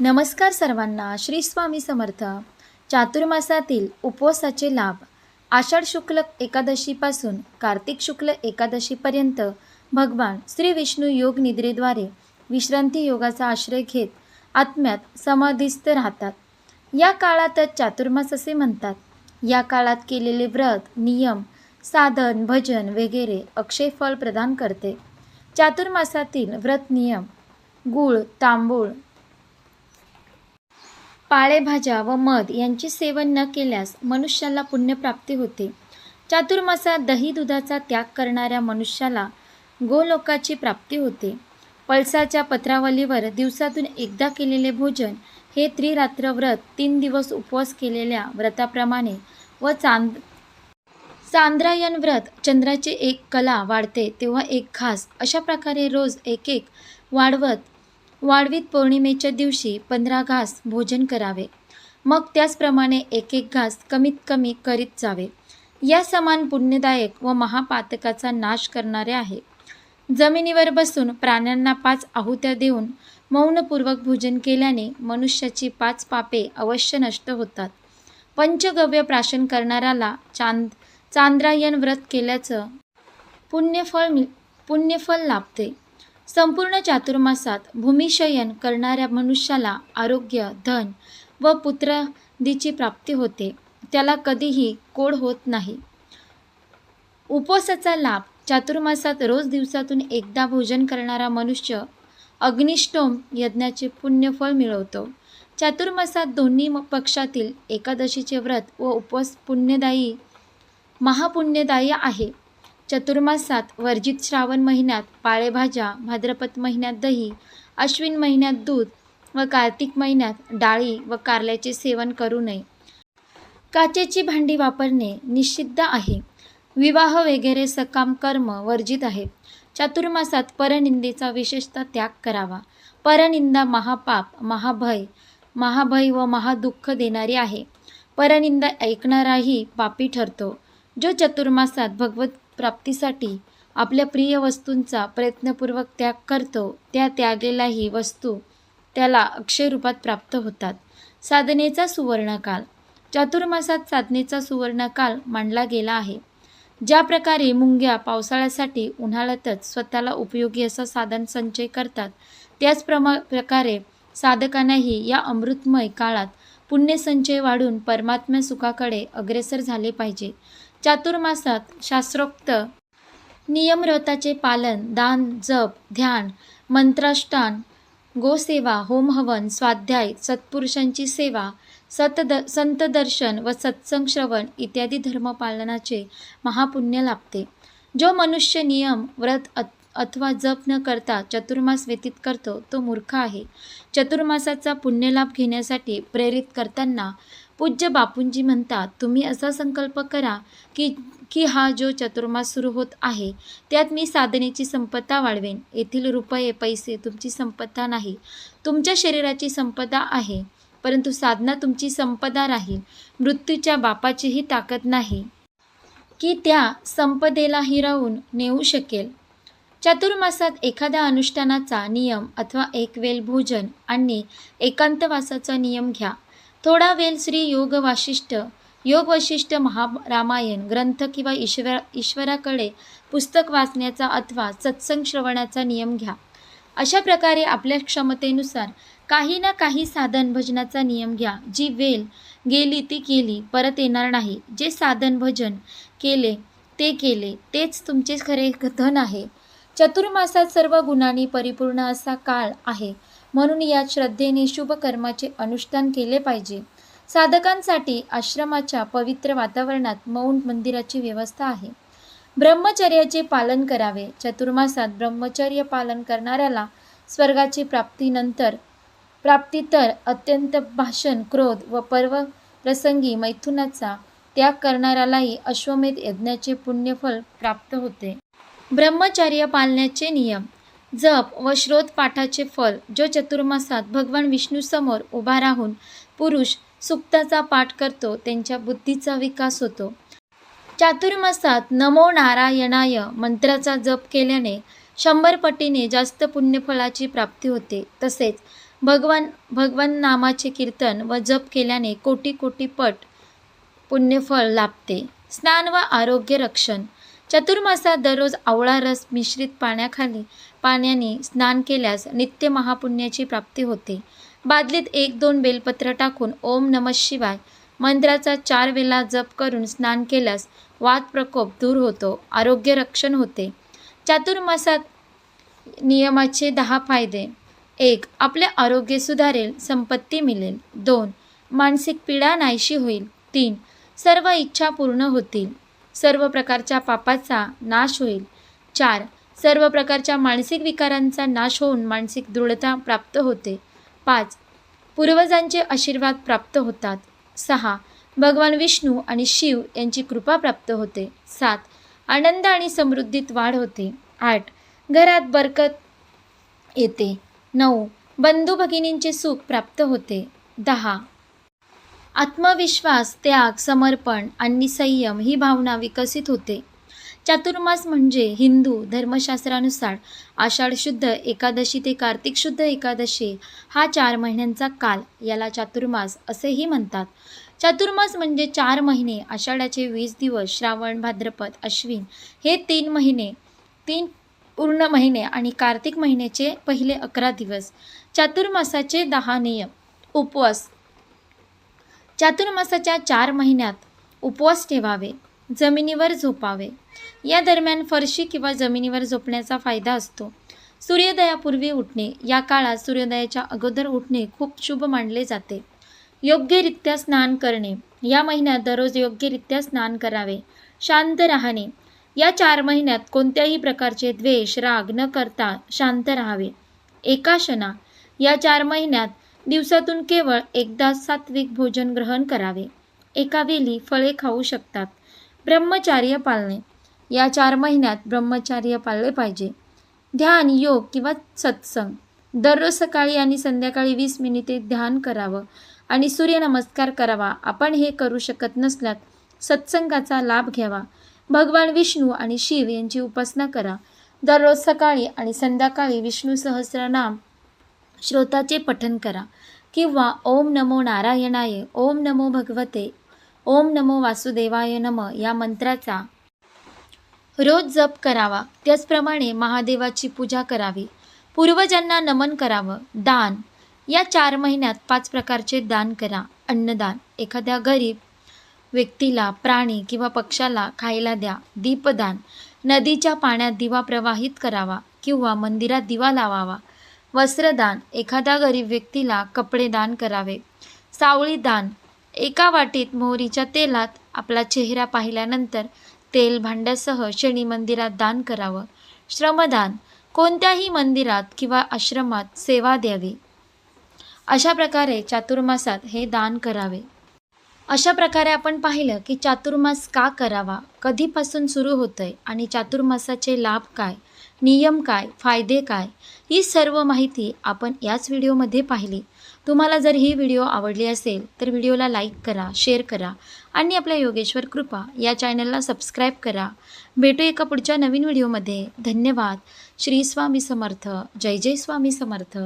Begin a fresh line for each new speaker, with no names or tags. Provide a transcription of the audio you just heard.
नमस्कार सर्वांना श्री स्वामी समर्थ. चातुर्मासातील उपवासाचे लाभ. आषाढ शुक्ल एकादशीपासून कार्तिक शुक्ल एकादशीपर्यंत भगवान श्री विष्णू योग निद्रेद्वारे विश्रांती योगाचा आश्रय घेत आत्म्यात समाधिस्थ राहतात. या काळातच चातुर्मास असे म्हणतात. या काळात केलेले व्रत नियम साधन भजन वगैरे अक्षय फळ प्रदान करते. चातुर्मासातील व्रत नियम. गूळ तांबूळ पाळेभाज्या व मध यांचे सेवन न केल्यास मनुष्याला पुण्यप्राप्ती होते. चातुर्मासात दही दुधाचा त्याग करणाऱ्या मनुष्याला गोलोकाची प्राप्ती होते. पळसाच्या पत्रावलीवर दिवसातून एकदा केलेले भोजन हे त्रिरात्र व्रत तीन दिवस उपवास केलेल्या व्रताप्रमाणे व चांद चांद्रायन व्रत चंद्राची एक कला वाढते तेव्हा एक घास अशा प्रकारे रोज एक एक वाढवत वाढवीत पौर्णिमेच्या दिवशी पंधरा घास भोजन करावे. मग त्याचप्रमाणे एक एक घास कमीत कमी करीत जावे. या समान पुण्यदायक व महापातकाचा नाश करणारे आहे. जमिनीवर बसून प्राण्यांना पाच आहुत्या देऊन मौनपूर्वक भोजन केल्याने मनुष्याची पाच पापे अवश्य नष्ट होतात. पंचगव्य प्राशन करणाऱ्याला चांद चांद्रायन व्रत केल्याचं पुण्यफळ मिळ पुण्यफल लाभते. संपूर्ण चातुर्मासात भूमिशयन करणाऱ्या मनुष्याला आरोग्य धन व पुत्रादीची प्राप्ती होते. त्याला कधीही कोड होत नाही. उपवासाचा लाभ चातुर्मासात रोज दिवसातून एकदा भोजन करणारा मनुष्य अग्निष्टोम यज्ञाचे पुण्यफळ मिळवतो. चातुर्मासात दोन्ही म- पक्षातील एकादशीचे व्रत व उपवास पुण्यदायी महापुण्यदायी आहे. चतुर्मासात वर्जित श्रावण महिन्यात पाळेभाज्या भाद्रपद महिन्यात दही अश्विन महिन्यात दूध व कार्तिक महिन्यात डाळी व कारल्याचे सेवन करू नये. काचेची भांडी वापरणे निषिद्ध आहे. विवाह वगैरे सकाम कर्म वर्जित आहे. चातुर्मासात परनिंदेचा विशेषतः त्याग करावा. परनिंदा महापाप महाभय महाभय व महादुःख देणारी आहे. परनिंदा ऐकणाराही पापी ठरतो. जो चतुर्मासात भगवत प्राप्तीसाठी आपल्या प्रिय वस्तूंचा प्रयत्नपूर्वक त्याग करतो. त्या त्यागलेल्याही वस्तू त्याला अक्षय रूपात प्राप्त होतात. साधनेचा सुवर्णकाल. चातुर्मासात साधनेचा सुवर्णकाल मांडला गेला आहे. ज्या प्रकारे मुंग्या पावसाळ्यासाठी उन्हाळ्यातच स्वतःला उपयोगी असा साधन संचय करतात त्याचप्रमा प्रकारे साधकांनाही या अमृतमय काळात पुण्यसंचय वाढून परमात्म्या सुखाकडे अग्रेसर झाले पाहिजे. चातुर्मासात शास्त्रोक्त. नियमव्रताचे पालन दान जप ध्यान मंत्राष्टान गोसेवा होमहवन स्वाध्याय सत्पुरुषांची सेवा सतद संतदर्शन व सत्संग श्रवण इत्यादी धर्मपालनाचे महापुण्य लाभते. जो मनुष्य नियम व्रत अथ अथवा जप न करता चतुर्मास व्यतीत करतो तो मूर्ख आहे. चतुर्मासाचा पुण्यलाभ घेण्यासाठी प्रेरित करताना पूज्य बापूंजी म्हणतात तुम्ही असा संकल्प करा की की हा जो चतुर्मास सुरू होत आहे त्यात मी साधनेची संपदा वाढवेन. येथील रुपये पैसे तुमची संपदा नाही. तुमच्या शरीराची संपदा आहे परंतु साधना तुमची संपदा राहील. मृत्यूच्या बापाचीही ताकद नाही. की त्या संपदेला हिरावून नेऊ शकेल. चातुर्मासात एखाद्या अनुष्ठानाचा नियम अथवा एक वेल भोजन आणि एकांतवासाचा नियम घ्या. थोडा वेल श्री योग वाशिष्ठ योग वशिष्ठ महारामायण ग्रंथ किंवा ईश्वर ईश्वराकडे पुस्तक वाचण्याचा अथवा सत्संग श्रवणाचा नियम घ्या. अशा प्रकारे आपल्या क्षमतेनुसार काही ना काही साधन भजनाचा नियम घ्या. जी वेल गेली ती केली परत येणार नाही. जे साधन भजन केले ते केले तेच तुमचे खरे धन आहे. चतुर्मासात सर्व गुणांनी परिपूर्ण असा काळ आहे. म्हणून यात श्रद्धेने शुभ कर्माचे अनुष्ठान केले पाहिजे. साधकांसाठी आश्रमाच्या पवित्र वातावरणात मौन मंदिराची व्यवस्था आहे. ब्रह्मचर्याचे पालन करावे. चतुर्मासात ब्रह्मचर्य पालन करणाऱ्याला स्वर्गाची प्राप्तीनंतर प्राप्ती तर अत्यंत भाषण क्रोध व पर्व प्रसंगी मैथुनाचा त्याग करणाऱ्यालाही अश्वमेध यज्ञाचे पुण्यफल प्राप्त होते. ब्रह्मचर्य पाळण्याचे नियम. जप व श्रोतपाठाचे फल जो चतुर्मासात भगवान विष्णूसमोर उभा राहून पुरुष सुक्ताचा पाठ करतो त्यांच्या बुद्धीचा विकास होतो. चातुर्मासात नमो नारायणाय मंत्राचा जप केल्याने शंभर पटीने जास्त पुण्यफळाची प्राप्ती होते. तसेच भगवान भगवान नामाचे कीर्तन व जप केल्याने कोटी कोटी पट पुण्यफळ लाभते. स्नान व आरोग्य रक्षण चतुर्मासात दररोज आवळा रस मिश्रित पाण्याखाली पाण्याने स्नान केल्यास नित्य महापुण्याची प्राप्ती होते. बादलीत एक दोन बेलपत्र टाकून ओम नम शिवाय मंत्राचा चार वेळा जप करून स्नान केल्यास वाद प्रकोप दूर होतो आरोग्य रक्षण होते. चातुर्मासात नियमाचे दहा फायदे. एक आपले आरोग्य सुधारेल संपत्ती मिळेल. दोन मानसिक पीडा नाहीशी होईल. तीन सर्व इच्छा पूर्ण होतील. सर्व प्रकारच्या पापाचा नाश होईल. चार. सर्व प्रकारच्या मानसिक विकारांचा नाश होऊन मानसिक दृढता प्राप्त होते. पाच. पूर्वजांचे आशीर्वाद प्राप्त होतात. सहा. भगवान विष्णू आणि शिव यांची कृपा प्राप्त होते. सात. आनंद आणि समृद्धीत वाढ होते. आठ. घरात बरकत येते. नऊ. बंधू भगिनींचे सुख प्राप्त होते. दहा. आत्मविश्वास त्याग समर्पण आणि संयम ही भावना विकसित होते. चातुर्मास म्हणजे हिंदू धर्मशास्त्रानुसार आषाढ शुद्ध एकादशी ते कार्तिक शुद्ध एकादशी हा चार महिन्यांचा काल याला चातुर्मास असेही म्हणतात. चातुर्मास म्हणजे चार महिने आषाढाचे वीस दिवस श्रावण भाद्रपद अश्विन हे तीन महिने तीन पूर्ण महिने आणि कार्तिक महिन्याचे पहिले अकरा दिवस. चातुर्मासाचे दहा नियम उपवास चातुर्मासाच्या चार महिन्यात उपवास ठेवावे जमिनीवर झोपावे. या दरम्यान फरशी किंवा जमिनीवर झोपण्याचा फायदा असतो. सूर्योदयापूर्वी उठणे या काळात सूर्योदयाच्या अगोदर उठणे खूप शुभ मानले जाते. योग्यरित्या स्नान करणे या महिन्यात दररोज योग्यरित्या स्नान करावे. शांत राहणे या चार महिन्यात कोणत्याही प्रकारचे द्वेष राग न करता शांत राहावे. एकाशना या चार महिन्यात दिवसातून केवळ एकदा सात्विक भोजन ग्रहण करावे. एका वेली फळे खाऊ शकतात. ब्रह्मचार्य पाळणे या चार महिन्यात ब्रह्मचार्य पाळले पाहिजे. ध्यान योग किंवा सत्संग. दररोज सकाळी आणि संध्याकाळी वीस मिनिटे ध्यान करावं आणि सूर्यनमस्कार करावा. आपण हे करू शकत नसल्यास सत्संगाचा लाभ घ्यावा. भगवान विष्णू आणि शिव यांची उपासना करा. दररोज सकाळी आणि संध्याकाळी विष्णू सहस्रनाम श्रोताचे पठन करा. किंवा ओम नमो नारायणाय ओम नमो भगवते ओम नमो वासुदेवाय नम या मंत्राचा रोज जप करावा. त्याचप्रमाणे महादेवाची पूजा करावी. पूर्वजांना नमन करावं. दान. या चार महिन्यात पाच प्रकारचे दान करा. अन्नदान. एखाद्या गरीब व्यक्तीला प्राणी किंवा पक्षाला खायला द्या. दीपदान. नदीच्या पाण्यात दिवा प्रवाहित करावा किंवा मंदिरात दिवा लावावा. वस्त्रदान. एखाद्या गरीब व्यक्तीला कपडे दान करावे. सावळी दान. एका वाटीत मोहरीच्या तेलात आपला चेहरा पाहिल्यानंतर तेल भांड्यासह शनी मंदिरात दान करावं. श्रमदान. कोणत्याही मंदिरात किंवा आश्रमात सेवा द्यावी. अशा प्रकारे चातुर्मासात हे दान करावे. अशा प्रकारे आपण पाहिलं की चातुर्मास का करावा? कधीपासून सुरू होतं आहे आणि चातुर्मासाचे लाभ काय? नियम काय फायदे काय ही सर्व माहिती आपण याच व्हिडिओमध्ये पाहिली. तुम्हाला जर ही व्हिडिओ आवडली असेल तर व्हिडिओला लाईक करा शेअर करा आणि आपल्या योगेश्वर कृपा या चॅनलला सबस्क्राईब करा. भेटू एका पुढच्या नवीन व्हिडिओमध्ये. धन्यवाद. श्री स्वामी समर्थ. जय जय स्वामी समर्थ.